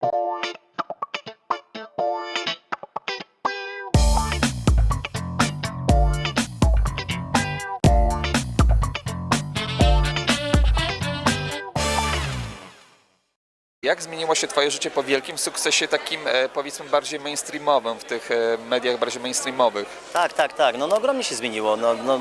Jak zmieniło się Twoje życie po wielkim sukcesie takim e, powiedzmy bardziej mainstreamowym w tych e, mediach bardziej mainstreamowych? Tak, tak, tak. No, no ogromnie się zmieniło. No, no,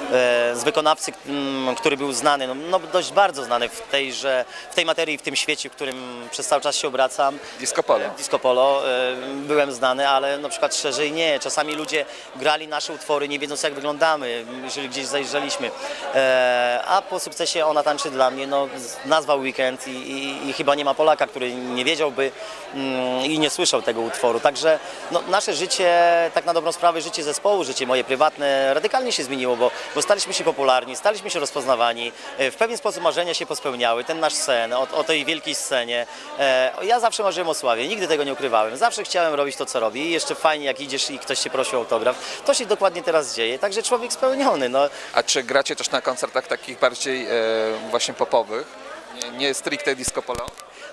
z, e, z wykonawcy, mm, który był znany, no, no dość bardzo znany w tej, że, w tej materii, w tym świecie, w którym przez cały czas się obracam. Disco Polo. Disco Polo, e, byłem znany, ale na przykład szerzej nie. Czasami ludzie grali nasze utwory, nie wiedząc jak wyglądamy, jeżeli gdzieś zajrzeliśmy. E, a po sukcesie Ona tańczy dla mnie, no, nazwał Weekend i, i, i chyba nie ma Polaka, który nie wiedziałby mm, i nie słyszał tego utworu. Także no, nasze życie, tak na dobrą sprawę, życie zespołu, życie moje prywatne radykalnie się zmieniło, bo, bo staliśmy się popularni, staliśmy się rozpoznawani, e, w pewien sposób marzenia się pospełniały, ten nasz sen, o, o tej wielkiej scenie. E, ja zawsze marzyłem o sławie, nigdy tego nie ukrywałem. Zawsze chciałem robić to, co robię i jeszcze fajnie, jak idziesz i ktoś się prosi o autograf. To się dokładnie teraz dzieje, także człowiek spełniony. No, A czy gracie też na koncertach takich bardziej e, właśnie popowych? Nie, nie stricte disco polo?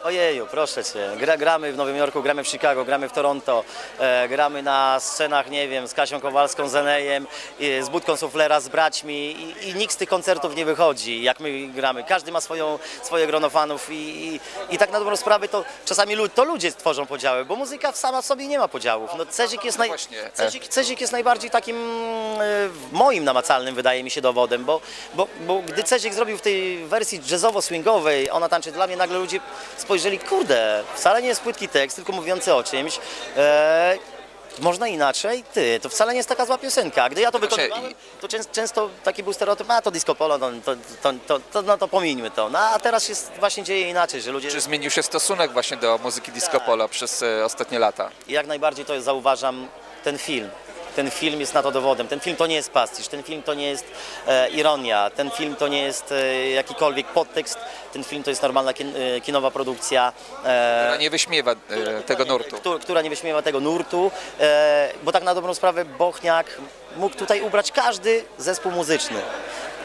Ojeju, proszę Cię, Gra, gramy w Nowym Jorku, gramy w Chicago, gramy w Toronto, e, gramy na scenach, nie wiem, z Kasią Kowalską, z Enejem, e, z Budką Suflera, z braćmi i, i nikt z tych koncertów nie wychodzi, jak my gramy. Każdy ma swoją, swoje grono fanów i, i, i tak na dobrą sprawę to czasami lud, to ludzie tworzą podziały, bo muzyka sama w sobie nie ma podziałów. No, Cezik, jest naj, e. Cezik, Cezik jest najbardziej takim e, moim namacalnym, wydaje mi się, dowodem, bo, bo, bo gdy Cezik zrobił w tej wersji jazzowo-swingowej, ona tańczy dla mnie, nagle ludzie spojrzeli, kurde, wcale nie jest płytki tekst, tylko mówiący o czymś. E, można inaczej? Ty, to wcale nie jest taka zła piosenka. Gdy ja to Znaczy, wykonywałem, to często, często taki był stereotyp, a to disco polo, no, to, to, to, to, no to pomińmy to. No, a teraz się właśnie dzieje inaczej, że ludzie... Czy zmienił się stosunek właśnie do muzyki disco polo przez e, ostatnie lata? I jak najbardziej to zauważam ten film. Ten film jest na to dowodem. Ten film to nie jest pastisz, ten film to nie jest e, ironia, ten film to nie jest e, jakikolwiek podtekst, ten film to jest normalna kin, e, kinowa produkcja, e, Która nie wyśmiewa e, tego nurtu. któ- która nie wyśmiewa tego nurtu, e, bo tak na dobrą sprawę Bochniak mógł tutaj ubrać każdy zespół muzyczny.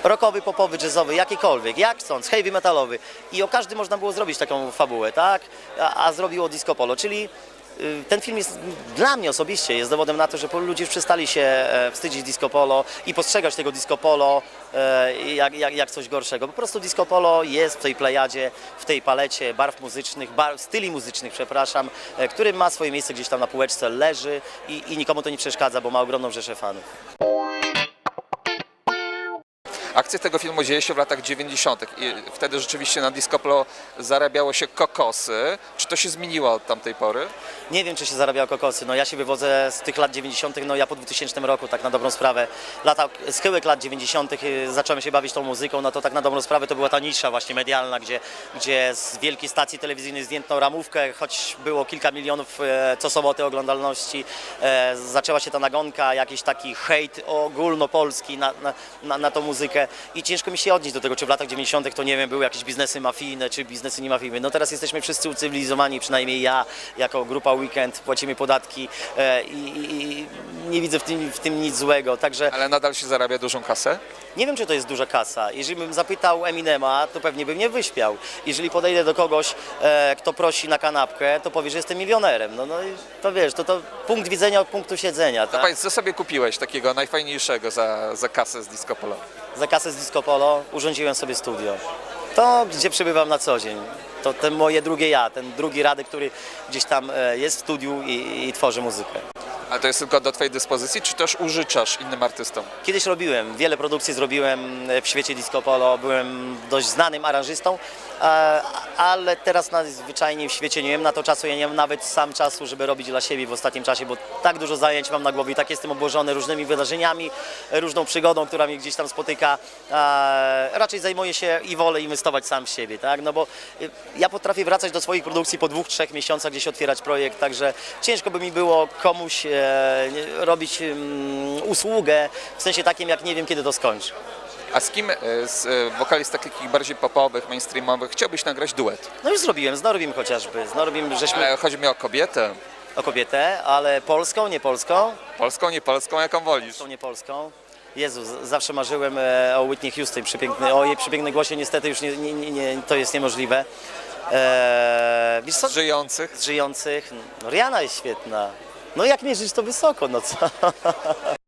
Rockowy, popowy, jazzowy, jakikolwiek, jak chcąc, heavy metalowy. I o każdy można było zrobić taką fabułę, tak? A, a zrobiło disco polo, czyli ten film jest dla mnie osobiście jest dowodem na to, że ludzie przestali się e, wstydzić disco polo i postrzegać tego disco polo e, jak, jak, jak coś gorszego. Po prostu disco polo jest w tej plejadzie, w tej palecie barw muzycznych, barw, styli muzycznych, przepraszam, e, który ma swoje miejsce gdzieś tam na półeczce, leży i, i nikomu to nie przeszkadza, bo ma ogromną rzeszę fanów. Akcja tego filmu dzieje się w latach 90. i wtedy rzeczywiście na disco zarabiało się kokosy. Czy to się zmieniło od tamtej pory? Nie wiem, czy się zarabiało kokosy. No ja się wywodzę z tych lat 90., no ja po 2000 roku, tak na dobrą sprawę, lata, schyłek lat 90. y, zacząłem się bawić tą muzyką, no to tak na dobrą sprawę to była ta nisza właśnie medialna, gdzie, gdzie z wielkiej stacji telewizyjnej zdjęto ramówkę, choć było kilka milionów e, co sobotę oglądalności. E, zaczęła się ta nagonka, jakiś taki hejt ogólnopolski na, na, na, na tą muzykę i ciężko mi się odnieść do tego, czy w latach 90. to nie wiem, były jakieś biznesy mafijne, czy biznesy niemafijne. No teraz jesteśmy wszyscy ucywilizowani, przynajmniej ja, jako grupa Weekend, płacimy podatki e, i, i, nie widzę w tym, w tym nic złego. Także Ale nadal się zarabia dużą kasę? nie wiem, czy to jest duża kasa. Jeżeli bym zapytał Eminema, to pewnie bym nie wyśpiał. Jeżeli podejdę do kogoś, e, kto prosi na kanapkę, to powie, że jestem milionerem. No, no i to wiesz, to, to punkt widzenia od punktu siedzenia. Tak? Powiedz, co sobie kupiłeś takiego najfajniejszego za, za kasę z disco polo? Za kasę z Disco Polo urządziłem sobie studio. To, gdzie przebywam na co dzień. To ten moje drugie ja, ten drugi Radek, który gdzieś tam e, jest w studiu i, i tworzy muzykę. Ale to jest tylko do Twojej dyspozycji, czy też użyczasz innym artystom? Kiedyś robiłem, wiele produkcji zrobiłem e, w świecie disco polo, byłem dość znanym aranżystą, e, ale teraz najzwyczajniej w świecie nie wiem na to czasu, ja nie mam nawet sam czasu, żeby robić dla siebie w ostatnim czasie, bo tak dużo zajęć mam na głowie i tak jestem obłożony różnymi wydarzeniami, różną przygodą, która mnie gdzieś tam spotyka. Raczej zajmuję się i wolę inwestować sam w siebie, tak? No bo e, ja potrafię wracać do swoich produkcji po dwóch, trzech miesiącach, gdzieś otwierać projekt, także ciężko by mi było komuś e, robić mm, usługę w sensie takim, jak nie wiem, kiedy to skończy. A z kim e, z e, wokalistów takich bardziej popowych, mainstreamowych chciałbyś nagrać duet? No już zrobiłem, z Norwim chociażby, z Norwim żeśmy Ale chodzi mi o kobietę. o kobietę, ale polską, nie polską, Polską, nie polską, jaką wolisz? tą nie polską. Jezu, zawsze marzyłem e, o Whitney Houston, przypiękny, o jej przepięknym głosie, niestety już nie, nie, nie, to jest niemożliwe. E, co, Z żyjących? z żyjących, no Rihanna jest świetna. No jak nie żyć, to wysoko, no co?